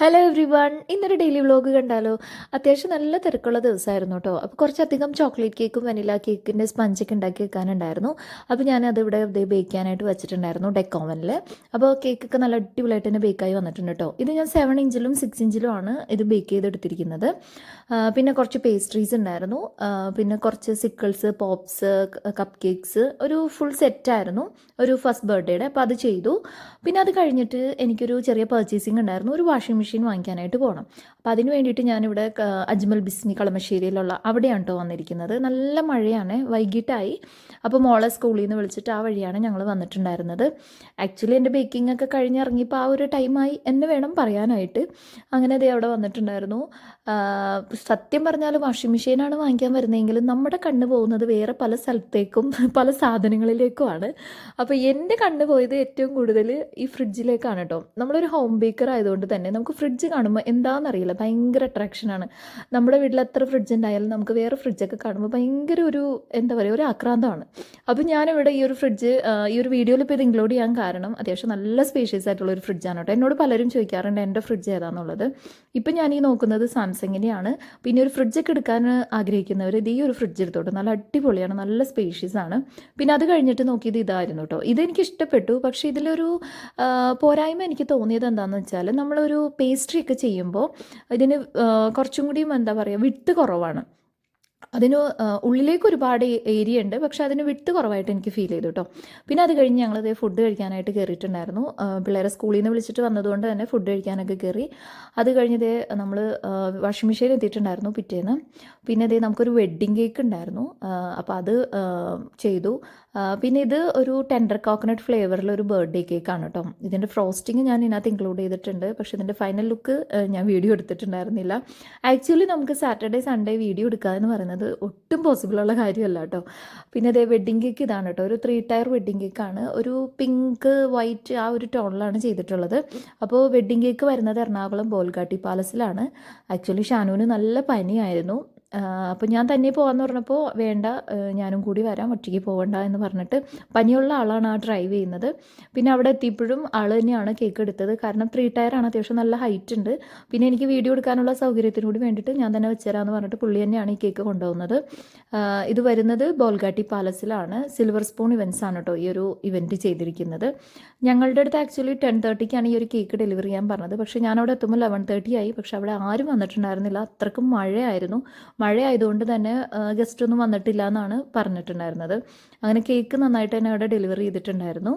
Hello everyone ഇന്നൊരു daily vlog കണ്ടാലോ? അത്യാവശ്യം നല്ല തിരക്കുള്ള ദിവസമായിരുന്നു കേട്ടോ അപ്പോൾ കുറച്ചധികം ചോക്ലേറ്റ് കേക്കും വനില കേക്കിന്റെ സ്പഞ്ചൊക്കെ ഉണ്ടാക്കി വെക്കാനുണ്ടായിരുന്നു. അപ്പോൾ ഞാനത് ഇവിടെ ബേക്ക് ചെയ്യാനായിട്ട് വെച്ചിട്ടുണ്ടായിരുന്നു ഡെക്കോവനിൽ അപ്പോൾ കേക്കൊക്കെ നല്ല അടിപൊളിയായിട്ട് തന്നെ ബേക്കായി വന്നിട്ടുണ്ട് കേട്ടോ ഇത് ഞാൻ സെവൻ ഇഞ്ചിലും സിക്സ് ഇഞ്ചിലും ആണ് ഇത് ബേക്ക് ചെയ്തെടുത്തിരിക്കുന്നത്. പിന്നെ കുറച്ച് പേസ്ട്രീസ് ഉണ്ടായിരുന്നു. പിന്നെ കുറച്ച് സിക്കിൾസ് പോപ്സ് കപ്പ് കേക്ക്സ് ഒരു ഫുൾ സെറ്റായിരുന്നു ഒരു ഫസ്റ്റ് ബർത്ത്ഡേയുടെ അപ്പോൾ അത് ചെയ്തു. പിന്നെ അത് കഴിഞ്ഞിട്ട് എനിക്കൊരു ചെറിയ പർച്ചേസിങ് ഉണ്ടായിരുന്നു. ഒരു വാഷിംഗ് മെഷീൻ വാങ്ങിക്കാനായിട്ട് പോകണം അപ്പോൾ അതിന് വേണ്ടിയിട്ട് ഞാനിവിടെ അജ്മൽ ബിസ്മി കളമശ്ശേരിയിലുള്ള അവിടെയാണ് കേട്ടോ വന്നിരിക്കുന്നത്. നല്ല മഴയാണ് വൈകിട്ടായി. അപ്പോൾ മോളെ സ്കൂളിൽ നിന്ന് വിളിച്ചിട്ട് ആ വഴിയാണ് ഞങ്ങൾ വന്നിട്ടുണ്ടായിരുന്നത്. ആക്ച്വലി എന്റെ ബേക്കിംഗ് ഒക്കെ കഴിഞ്ഞിറങ്ങിയപ്പോൾ ആ ഒരു ടൈമായി എന്ന് വേണം പറയാനായിട്ട്. അങ്ങനെ അതേ അവിടെ വന്നിട്ടുണ്ടായിരുന്നു. സത്യം പറഞ്ഞാൽ വാഷിംഗ് മെഷീനാണ് വാങ്ങിക്കാൻ വരുന്നതെങ്കിലും നമ്മുടെ കണ്ണ് പോകുന്നത് വേറെ പല സ്ഥലത്തേക്കും പല സാധനങ്ങളിലേക്കുമാണ്. അപ്പോൾ എന്റെ കണ്ണ് പോയത് ഏറ്റവും കൂടുതൽ ഈ ഫ്രിഡ്ജിലേക്കാണ് കേട്ടോ നമ്മളൊരു ഹോം ബേക്കർ ആയതുകൊണ്ട് തന്നെ നമുക്ക് ഫ്രിഡ്ജ് കാണുമ്പോൾ എന്താണെന്നറിയില്ല ഭയങ്കര അട്രാക്ഷനാണ് നമ്മുടെ വീട്ടിൽ എത്ര ഫ്രിഡ്ജ് ഉണ്ടായാലും നമുക്ക് വേറെ ഫ്രിഡ്ജൊക്കെ കാണുമ്പോൾ ഭയങ്കര ഒരു എന്താ പറയുക ഒരു ആക്രാന്തമാണ്. അപ്പോൾ ഞാനിവിടെ ഈ ഒരു ഫ്രിഡ്ജ് ഈ ഒരു വീഡിയോയിൽ ഇപ്പോൾ ഇത് ഇൻക്ലൂഡ് ചെയ്യാൻ കാരണം അത്യാവശ്യം നല്ല സ്പേഷ്യസ് ആയിട്ടുള്ള ഒരു ഫ്രിഡ്ജാണ് കേട്ടോ. എന്നോട് പലരും ചോദിക്കാറുണ്ട് എന്റെ ഫ്രിഡ്ജ് ഏതാണെന്നുള്ളത് ഇപ്പം ഞാൻ ഈ നോക്കുന്നത് സാംസങ്ങിന്റെയാണ് പിന്നെ ഒരു ഫ്രിഡ്ജൊക്കെ എടുക്കാൻ ആഗ്രഹിക്കുന്നവർ ഇത് ഈ ഒരു ഫ്രിഡ്ജ് എടുത്തോട്ടെ. നല്ല അടിപൊളിയാണ് നല്ല സ്പേഷ്യസ് ആണ്. പിന്നെ അത് കഴിഞ്ഞിട്ട് നോക്കിയത് ഇതായിരുന്നു കേട്ടോ. ഇതെനിക്ക് ഇഷ്ടപ്പെട്ടു. പക്ഷേ ഇതിലൊരു പോരായ്മ എനിക്ക് തോന്നിയത് എന്താണെന്ന് വെച്ചാൽ നമ്മളൊരു പേസ്ട്രി ഒക്കെ ചെയ്യുമ്പോൾ ഇതിന് കുറച്ചും കൂടിയും എന്താ പറയുക വിട്ട് കുറവാണ്. അതിന് ഉള്ളിലേക്ക് ഒരുപാട് ഏരിയ ഉണ്ട് പക്ഷെ അതിന് വിട്ട് കുറവായിട്ട് എനിക്ക് ഫീൽ ചെയ്തു കേട്ടോ പിന്നെ അത് കഴിഞ്ഞ് ഞങ്ങളത് ഫുഡ് കഴിക്കാനായിട്ട് കയറിയിട്ടുണ്ടായിരുന്നു പിള്ളേരെ സ്കൂളിൽ നിന്ന് വിളിച്ചിട്ട് വന്നതുകൊണ്ട് തന്നെ ഫുഡ് കഴിക്കാനൊക്കെ കയറി അത് കഴിഞ്ഞത് നമ്മൾ വാഷിംഗ് മെഷീൻ എത്തിയിട്ടുണ്ടായിരുന്നു പിറ്റേന്ന്. പിന്നെ ഇതേ നമുക്കൊരു വെഡ്ഡിങ് കേക്ക് ഉണ്ടായിരുന്നു. അപ്പോൾ അത് ചെയ്തു. പിന്നെ ഇത് ഒരു ടെൻഡർ കോക്കനട്ട് ഫ്ലേവറിൽ ഒരു ബർത്ത്ഡേ ആണ് കേട്ടോ ഇതിന്റെ ഫ്രോസ്റ്റിംഗ് ഞാൻ ഇതിനകത്ത് ഇൻക്ലൂഡ് ചെയ്തിട്ടുണ്ട്. പക്ഷേ ഇതിന്റെ ഫൈനൽ ലുക്ക് ഞാൻ വീഡിയോ എടുത്തിട്ടുണ്ടായിരുന്നില്ല. ആക്ച്വലി നമുക്ക് സാറ്റർഡേ സൺഡേ വീഡിയോ എടുക്കാമെന്ന് എന്ന് പറയുന്നത് ഒട്ടും പോസിബിളുള്ള കാര്യമല്ല കേട്ടോ. പിന്നെ അതേ വെഡ്ഡിങ് കേക്ക് ഇതാണ് കേട്ടോ. ഒരു ത്രീ ടയർ വെഡ്ഡിങ് കേക്കാണ് ഒരു പിങ്ക് വൈറ്റ് ആ ഒരു ടോണിലാണ് ചെയ്തിട്ടുള്ളത്. അപ്പോൾ വെഡ്ഡിങ് കേക്ക് വരുന്നത് എറണാകുളം ബോൽഗാട്ടി പാലസിലാണ് ആക്ച്വലി ഷാനുവിന് നല്ല പനിയായിരുന്നു. അപ്പോൾ ഞാൻ തന്നെ പോകാമെന്ന് പറഞ്ഞപ്പോൾ വേണ്ട ഞാനും കൂടി വരാം ഒറ്റയ്ക്ക് പോകണ്ട എന്ന് പറഞ്ഞിട്ട് പനിയുള്ള ആളാണ് ആ ഡ്രൈവ് ചെയ്യുന്നത്. പിന്നെ അവിടെ എത്തിയപ്പോഴും ആൾ തന്നെയാണ് കേക്ക് എടുത്തത്. കാരണം ത്രീ ടയറാണ് അത്യാവശ്യം നല്ല ഹൈറ്റ് ഉണ്ട്. പിന്നെ എനിക്ക് വീഡിയോ എടുക്കാനുള്ള സൗകര്യത്തിന് കൂടി വേണ്ടിയിട്ട് ഞാൻ തന്നെ വെച്ചുതരാമെന്ന് പറഞ്ഞിട്ട് പുള്ളി തന്നെയാണ് ഈ കേക്ക് കൊണ്ടുപോകുന്നത്. ഇത് വരുന്നത് ബോൾഗാട്ടി പാലസിലാണ്. സിൽവർ സ്പൂൺ ഇവൻസ് ആണ് കേട്ടോ ഈ ഒരു ഇവന്റ് ചെയ്തിരിക്കുന്നത്. ഞങ്ങളുടെ അടുത്ത് ആക്ച്വലി ടെൻ തേർട്ടിക്കാണ് ഈ ഒരു കേക്ക് ഡെലിവറി ചെയ്യാൻ പറഞ്ഞത്. പക്ഷേ ഞാൻ അവിടെ എത്തുമ്പോൾ ലെവൻ തേർട്ടി ആയി. പക്ഷേ അവിടെ ആരും വന്നിട്ടുണ്ടായിരുന്നില്ല. അത്രക്കും മഴയായിരുന്നു. മഴ ആയതുകൊണ്ട് തന്നെ ഗസ്റ്റ് ഒന്നും വന്നിട്ടില്ല എന്നാണ് പറഞ്ഞിട്ടുണ്ടായിരുന്നത്. അങ്ങനെ കേക്ക് നന്നായിട്ട് തന്നെ അവിടെ ഡെലിവറി ചെയ്തിട്ടുണ്ടായിരുന്നു.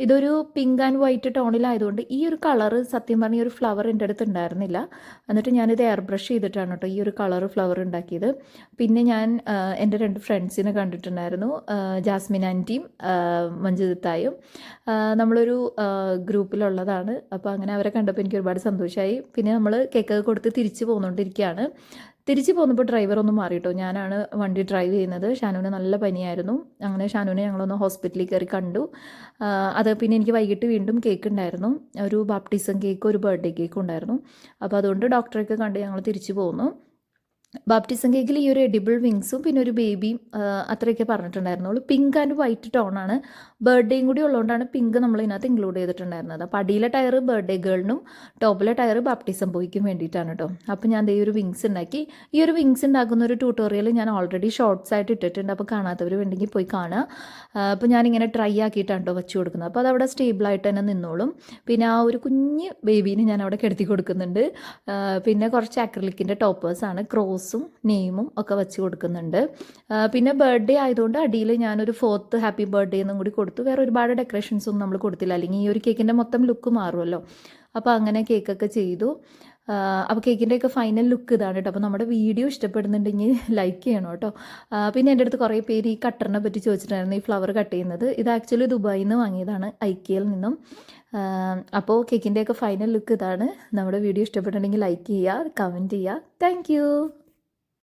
ഇതൊരു പിങ്ക് ആൻഡ് വൈറ്റ് ടോണിലായതുകൊണ്ട് ഈ ഒരു കളർ സത്യം പറഞ്ഞ ഈ ഒരു ഫ്ലവർ എന്റെ അടുത്ത് ഉണ്ടായിരുന്നില്ല. എന്നിട്ട് ഞാനിത് എയർ ബ്രഷ് ചെയ്തിട്ടാണ് കേട്ടോ ഈ ഒരു കളർ ഫ്ലവർ ഉണ്ടാക്കിയത്. പിന്നെ ഞാൻ എന്റെ രണ്ട് ഫ്രണ്ട്സിനെ കണ്ടിട്ടുണ്ടായിരുന്നു ജാസ്മിൻ ആന്റിയും ആ, നമ്മളൊരു ഗ്രൂപ്പിലുള്ളതാണ് അപ്പോൾ അങ്ങനെ അവരെ കണ്ടപ്പോൾ എനിക്ക് ഒരുപാട് സന്തോഷമായി പിന്നെ നമ്മൾ കേക്കൊക്കെ കൊടുത്ത് തിരിച്ചു പോന്നുകൊണ്ടിരിക്കുകയാണ് തിരിച്ചു പോന്നപ്പോൾ ഡ്രൈവർ ഒന്ന് മാറിയിട്ടോ ഞാനാണ് വണ്ടി ഡ്രൈവ് ചെയ്യുന്നത്. ഷാനുവിന് നല്ല പനിയായിരുന്നു. അങ്ങനെ ഷാനുവിനെ ഞങ്ങളൊന്ന് ഹോസ്പിറ്റലിൽ കയറി കണ്ടു. ആ, പിന്നെ എനിക്ക് വൈകിട്ട് വീണ്ടും കേക്ക് ഉണ്ടായിരുന്നു. ഒരു ബാപ്റ്റിസം കേക്ക് ഒരു ബർത്ത്ഡേ കേക്ക് ഉണ്ടായിരുന്നു. അപ്പോൾ അതുകൊണ്ട് ഡോക്ടറെയൊക്കെ കണ്ട് ഞങ്ങൾ തിരിച്ചു പോന്നു. ബാപ്റ്റിസം കേക്കിൽ ഈ ഒരു എഡിബിൾ വിങ്സും പിന്നെ ഒരു ബേബിയും അത്രയൊക്കെ പറഞ്ഞിട്ടുണ്ടായിരുന്നുള്ളൂ പിങ്ക് ആൻഡ് വൈറ്റ് ടോൺ ടോണാണ് ബർത്ത്ഡേയും കൂടി ഉള്ളതുകൊണ്ടാണ് പിങ്ക് നമ്മൾ ഇതിനകത്ത് ഇൻക്ലൂഡ് ചെയ്തിട്ടുണ്ടായിരുന്നത്. അപ്പോൾ അടിയിലെ ടയർ ബർത്ത്ഡേ ഗേളിനും ടോപ്പിലെ ടയർ ബാപ്റ്റിസം ബോയ്ക്കും വേണ്ടിയിട്ടാണ് കേട്ടോ അപ്പോൾ ഞാൻ ഈ ഒരു വിങ്സ് ഉണ്ടാക്കി. ഈ ഒരു വിങ്സ് ഉണ്ടാക്കുന്ന ഒരു ട്യൂട്ടോറിയൽ ഞാൻ ഓൾറെഡി ഷോർട്സ് ആയിട്ട് ഇട്ടിട്ടുണ്ട്. അപ്പോൾ കാണാത്തവർ വേണ്ടെങ്കിൽ പോയി കാണുക. അപ്പോൾ ഞാനിങ്ങനെ ട്രൈ ആക്കിയിട്ടാണ് കേട്ടോ വെച്ച് കൊടുക്കുന്നത്. അപ്പോൾ അതവിടെ സ്റ്റേബിളായിട്ട് തന്നെ നിന്നോളും. പിന്നെ ആ ഒരു കുഞ്ഞ് ബേബീനെ ഞാൻ അവിടെ കിടത്തി കൊടുക്കുന്നുണ്ട്. പിന്നെ കുറച്ച് അക്രലിക്കിന്റെ ടോപ്പേഴ്സാണ് ക്രോസും നെയിമും ഒക്കെ വെച്ച് കൊടുക്കുന്നുണ്ട്. പിന്നെ ബർത്ത്ഡേ ആയതുകൊണ്ട് അടിയിൽ ഞാനൊരു ഫോർത്ത് ഹാപ്പി ബർത്ത്ഡേ എന്നും കൂടി കൊടുത്തു. വേറെ ഒരുപാട് ഡെക്കറേഷൻസ് ഒന്നും നമ്മൾ കൊടുത്തില്ല. അല്ലെങ്കിൽ ഈ ഒരു കേക്കിന്റെ മൊത്തം ലുക്ക് മാറുമല്ലോ. അപ്പോൾ അങ്ങനെ കേക്കൊക്കെ ചെയ്തു. അപ്പോൾ കേക്കിന്റെയൊക്കെ ഫൈനൽ ലുക്ക് ഇതാണ് കേട്ടോ. അപ്പോൾ നമ്മുടെ വീഡിയോ ഇഷ്ടപ്പെടുന്നുണ്ടെങ്കിൽ ലൈക്ക് ചെയ്യണം കേട്ടോ. പിന്നെ എന്റെ അടുത്ത് കുറേ പേര് ഈ കട്ടറിനെ പറ്റി ചോദിച്ചിട്ടുണ്ടായിരുന്നു ഈ ഫ്ലവർ കട്ട് ചെയ്യുന്നത്. ഇത് ആക്ച്വലി ദുബായിൽ നിന്ന് വാങ്ങിയതാണ് ഐക്കിയയിൽ നിന്നും. അപ്പോൾ കേക്കിന്റെയൊക്കെ ഫൈനൽ ലുക്ക് ഇതാണ്. നമ്മുടെ വീഡിയോ ഇഷ്ടപ്പെട്ടിട്ടുണ്ടെങ്കിൽ ലൈക്ക് ചെയ്യുക കമന്റ് ചെയ്യുക. താങ്ക്